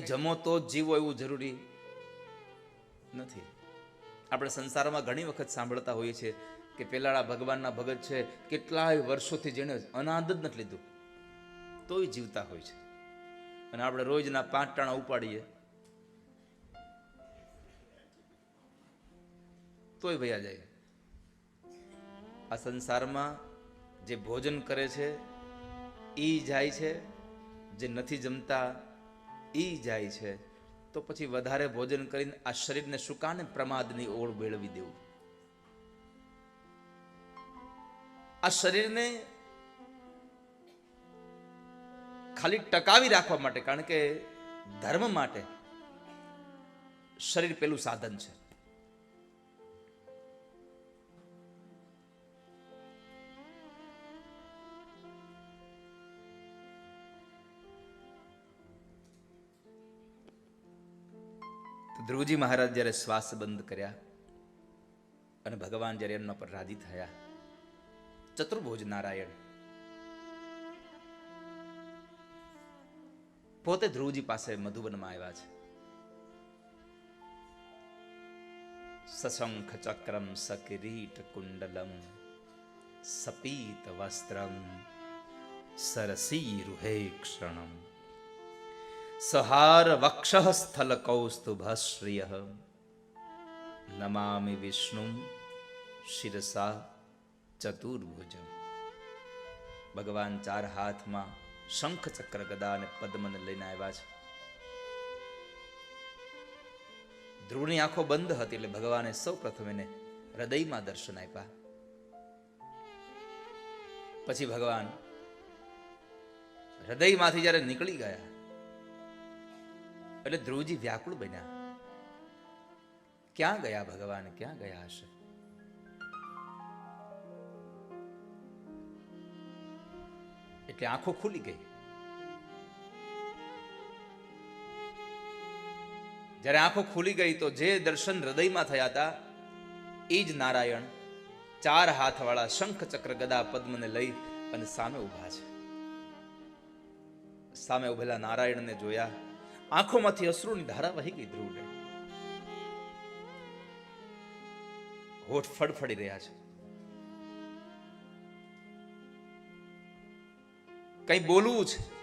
કંઈ જમો તો જ જીવો એવું જરૂરી નથી. આપણે સંસારમાં ઘણી વખત સાંભળતા હોઈએ છીએ કે પેલાળા ભગવાનના ભગત છે, કેટલાય વર્ષોથી જેણે અનાદ જ નથી લીધું. તોય જીવતા હોય છે. અને આપણે રોજના પાંચ ટાણા ઉપાડીએ. તોય વયા જાય. આ સંસારમાં જે ભોજન કરે છે એ જાય છે, જે નથી જમતા એ જાય છે. તો પછી વધારે ભોજન કરીને આ શરીરને શું કાને પ્રમાદની ઓળ મેળવી દેવું. આ શરીરને ખાલી ટકાવી રાખવા માટે, કારણ કે ધર્મ માટે શરીર પેલું સાધન છે. તો ધ્રુવજી મહારાજ જ્યારે શ્વાસ બંધ કર્યા અને ભગવાન જ્યારે એમના પર રાજી થયા, ચતુર્ભુજ નારાયણ. પોતે ધ્રુવજી પાસે મધુવનમાં આવ્યા છે. સશંખ ચક્રમ સકિરીટ કુંડલમ, સપીત વસ્ત્રમ, સરસી રૂહે ક્ષણમ. સહાર વક્ષ સ્થલ કૌસ્તુભશ્રિય નમામિ વિષ્ણુ શિરસા ચતુર્ભુજમ ભગવાન ચાર હાથમાં શંખ ચક્ર ગદા અને પદ્મને લઈને આવ્યા છે ધ્રુવની આંખો બંધ હતી એટલે ભગવાને સૌ પ્રથમ એને હૃદયમાં દર્શન આપ્યા પછી ભગવાન હૃદયમાંથી જ્યારે નીકળી ગયા એટલે ધ્રુવજી વ્યાકુળ બન્યા. ક્યાં ગયા ભગવાન? ક્યાં ગયા હશે? એટલે આંખો ખુલી ગઈ. જ્યારે આંખો ખુલી ગઈ તો જે દર્શન હૃદયમાં થયા હતા, એ જ નારાયણ ચાર હાથવાળા શંખ ચક્ર ગદા પદ્મને લઈ અને સામે ઊભા છે. સામે ઉભેલા નારાયણને જોયા. આંખોમાંથી અશ્રુની ધારા વહી ગઈ ધ્રુવને. હોઠ ફડફડી રહ્યા છે. કઈ બોલવું છે?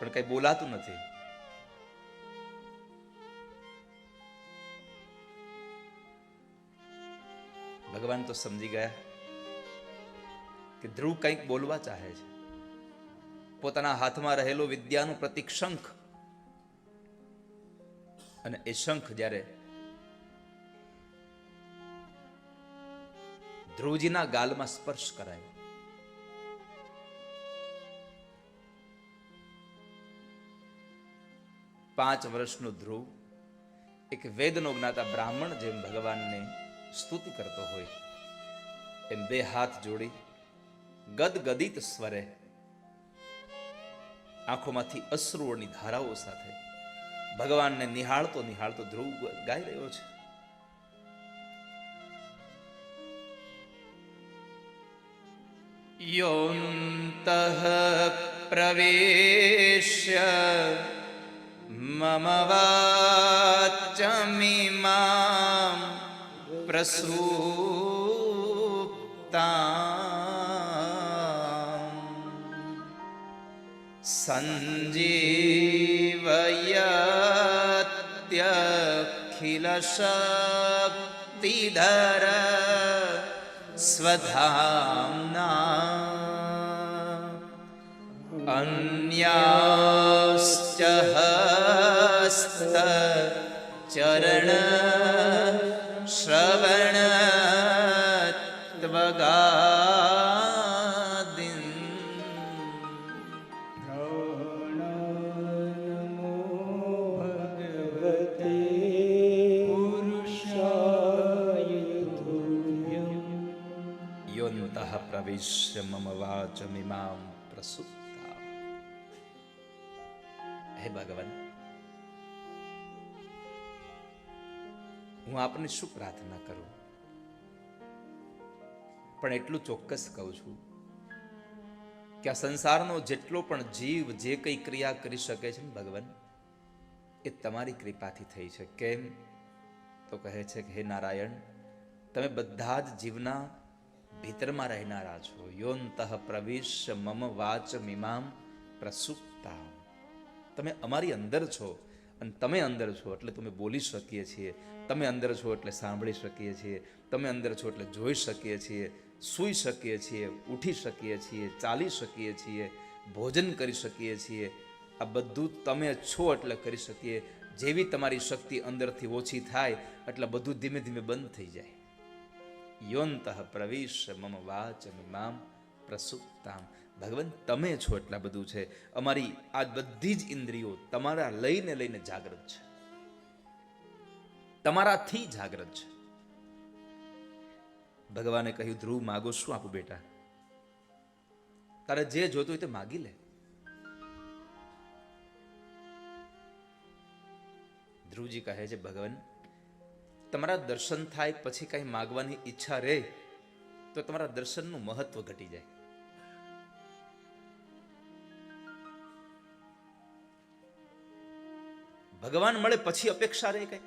પણ કઈ બોલાતું નથી. ભગવાન તો સમજી ગયા કે ધ્રુવ કંઈક બોલવા ચાહે છે. પોતાના હાથમાં રહેલો વિદ્યાનું પ્રતિક શંખ. અને એ શંખ જ્યારે ધ્રુવજીના ગાલમાં સ્પર્શ કરાયો. પાંચ વર્ષનો ધ્રુવ એક વેદનો જ્ઞાતા બ્રાહ્મણ જેમ ભગવાનને સ્તુતિ કરતો હોય, એમ બે હાથ જોડી ગદગદિત સ્વરે આંખોમાંથી અશ્રુઓની ધારાઓ સાથે. ભગવાનને નિહાળતો નિહાળતો ધ્રુવ ગાઈ રહ્યો છે. योऽन्तः प्रवेश्य मम वाचमिमां प्रसूप्ता सञ्जीवयत्यखिलशक्तिधर स्वधाम्ना अन्याश्च हस्तचरण श्रवण પ્રવિશ્ય મમ વાચમિમામ પ્રસુપ્તા હે ભગવાન હું આપને શું પ્રાર્થના કરું? પણ એટલું ચોક્કસ કહું છું કે આ સંસારનો જેટલો પણ જીવ જે કંઈ ક્રિયા કરી શકે છે ને ભગવાન, એ તમારી કૃપાથી થઈ છે. કેમ? તો કહે છે કે, હે નારાયણ, તમે બધા જ જીવના ભીતરમાં રહેનારા છો. યોનતઃ પ્રવિશ મમ વાચ મીમામ પ્રસુપ્તા તમે અમારી અંદર છો અને તમે અંદર છો એટલે તમે બોલી શકીએ છીએ, તમે અંદર છો એટલે સાંભળી શકીએ છીએ, તમે અંદર છો એટલે જોઈ શકીએ છીએ, સૂઈ શકીએ છીએ, ઉઠી શકીએ છીએ, ચાલી શકીએ છીએ, ભોજન કરી શકીએ છીએ. આ બધું તમે છો એટલે કરી શકીએ. જેવી તમારી શક્તિ અંદરથી ઓછી થાય એટલે બધું ધીમે ધીમે બંધ થઈ જાય. યોનતઃ પ્રવેશ મમ વાચન મામ પ્રસુપ્તામ. ભગવાન, તમે છો એટલા બધું છે. અમારી આ બધી જ ઇન્દ્રિયો તમારા લઈને લઈને જાગૃત છે. તમારાથી જાગૃત છે. ભગવાને કહ્યું, ધ્રુવ, માગો, શું આપું બેટા? તારે જે જોતું હોય તે માગી લે. ધ્રુવજી કહે છે, ભગવાન તમારા દર્શન થાય પછી કાંઈ માગવાની ઈચ્છા રહે, તો તમારા દર્શનનું મહત્વ ઘટી જાય. ભગવાન મળે પછી અપેક્ષા રહે કઈ?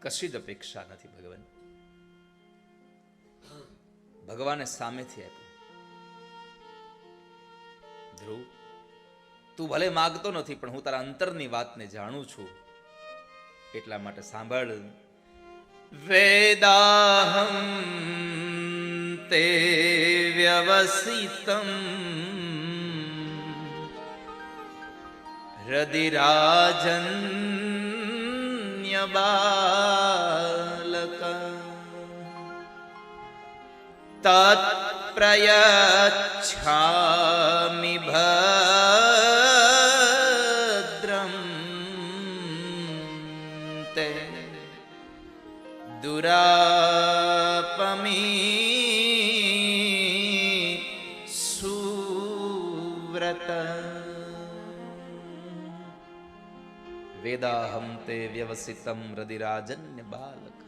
કશી જ અપેક્ષા નથી ભગવાન ભગવાને સામેથી આપ્યું. ધ્રુવ, તું ભલે માગતો નથી, પણ હું તારા અંતરની વાતને જાણું છું. એટલા માટે સાંભળ. વેદાહમ તે વ્યવસિતમ. હૃદિરાજન્ય બાલક વેદાહમ તે વ્યવસિતમ રદિરાજન્ય બાલક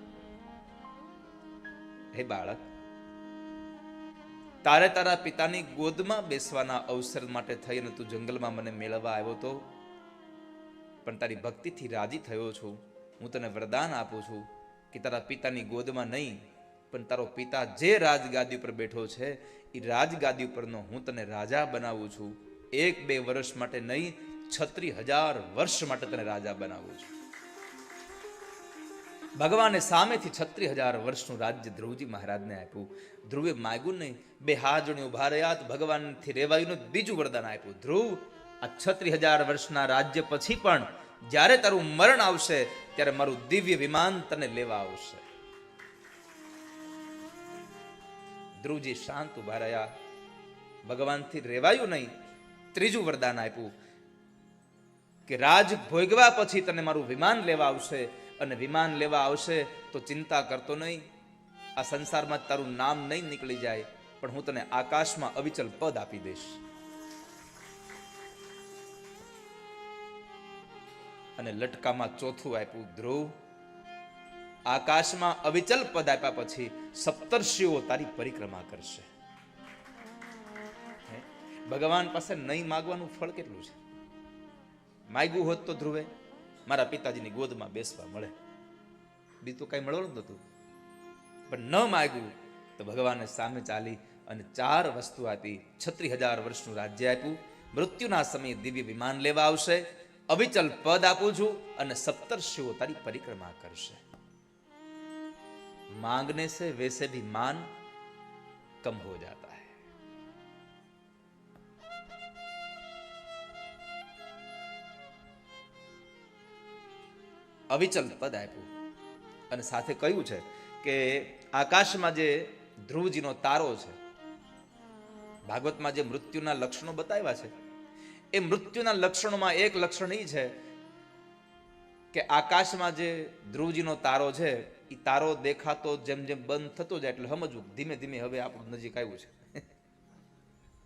હે બાળક તારે તારા પિતાની ગોદમાં બેસવાના અવસર માટે થઈને તું જંગલમાં મને મેળવવા આવ્યો તો? પણ તારી ભક્તિથી રાજી થયો છું. હું તને વરદાન આપું છું કે તારા પિતાની ગોદમાં નહીં, પણ તારો પિતા જે રાજગાદી ઉપર બેઠો છે એ રાજગાદી ઉપરનો હું તને રાજા બનાવું છું. એક બે વર્ષ માટે નહીં છત્રી હજાર વર્ષ માટે તને રાજા બનાવું છું. ભગવાને સામેથી છત્રી હજાર વર્ષનું રાજ્ય ધ્રુવજી મહારાજને આપ્યું. ધ્રુવે માગ્યું નહીં, બે હાથ જોડી ઊભા રહ્યા તો ભગવાનથી રેવાયુંનું બીજું વરદાન આપ્યું. ધ્રુવ, આ છત્રી હજાર વર્ષના રાજ્ય પછી પણ જ્યારે તારું મરણ આવશે, ત્યારે મારું દિવ્ય વિમાન તને લેવા આવશે. ધ્રુવજી શાંત ઊભા રહ્યા. ભગવાનથી રેવાયું નહીં, ત્રીજું વરદાન આપ્યું. કે રાજ ભોગવા પછી તને મારું વિમાન લેવા આવશે અને વિમાન લેવા આવશે તો ચિંતા કરતો નહીં. આ સંસારમાં તારું નામ નહીં નીકળી જાય, પણ હું તને આકાશમાં અવિચલ પદ આપી દઈશ. અને લટકામાં ચોથું આપ્યું ધ્રુવ. આકાશમાં અવિચલ પદ આપ્યા પછી સપ્તર્ષિઓ તારી પરિક્રમા કરશે. ભગવાન પાસે નહીં માગવાનું ફળ કેટલું છે? માગ્યું હોત તો ધ્રુવે મારા પિતાજીની ગોદમાં બેસવા મળે. બીજું કાંઈ મળવાનું નહોતું. પણ ન માગ્યું તો ભગવાને સામે ચાલી અને ચાર વસ્તુ આપી છત્રી હજાર વર્ષનું રાજ્ય આપ્યું. મૃત્યુના સમયે દિવ્ય વિમાન લેવા આવશે, અવિચલ પદ આપું છું અને સત્તર સપ્તર્ષિઓ તારી પરિક્રમા કરશે. માંગને સે વૈસે ભી માન, કમ હો જાતા અવિચલ પદ આપ્યું. અને સાથે કહ્યું છે કે આકાશમાં જે ધ્રુવજીનો તારો છે, ભાગવતમાં જે મૃત્યુના લક્ષણો બતાવ્યા છે, એ મૃત્યુના લક્ષણોમાં એક લક્ષણ એ છે કે આકાશમાં જે ધ્રુવજીનો તારો છે એ તારો દેખાતો જેમ જેમ બંધ થતો જાય એટલે સમજવું ધીમે ધીમે હવે આપણું નજીક આવ્યું છે.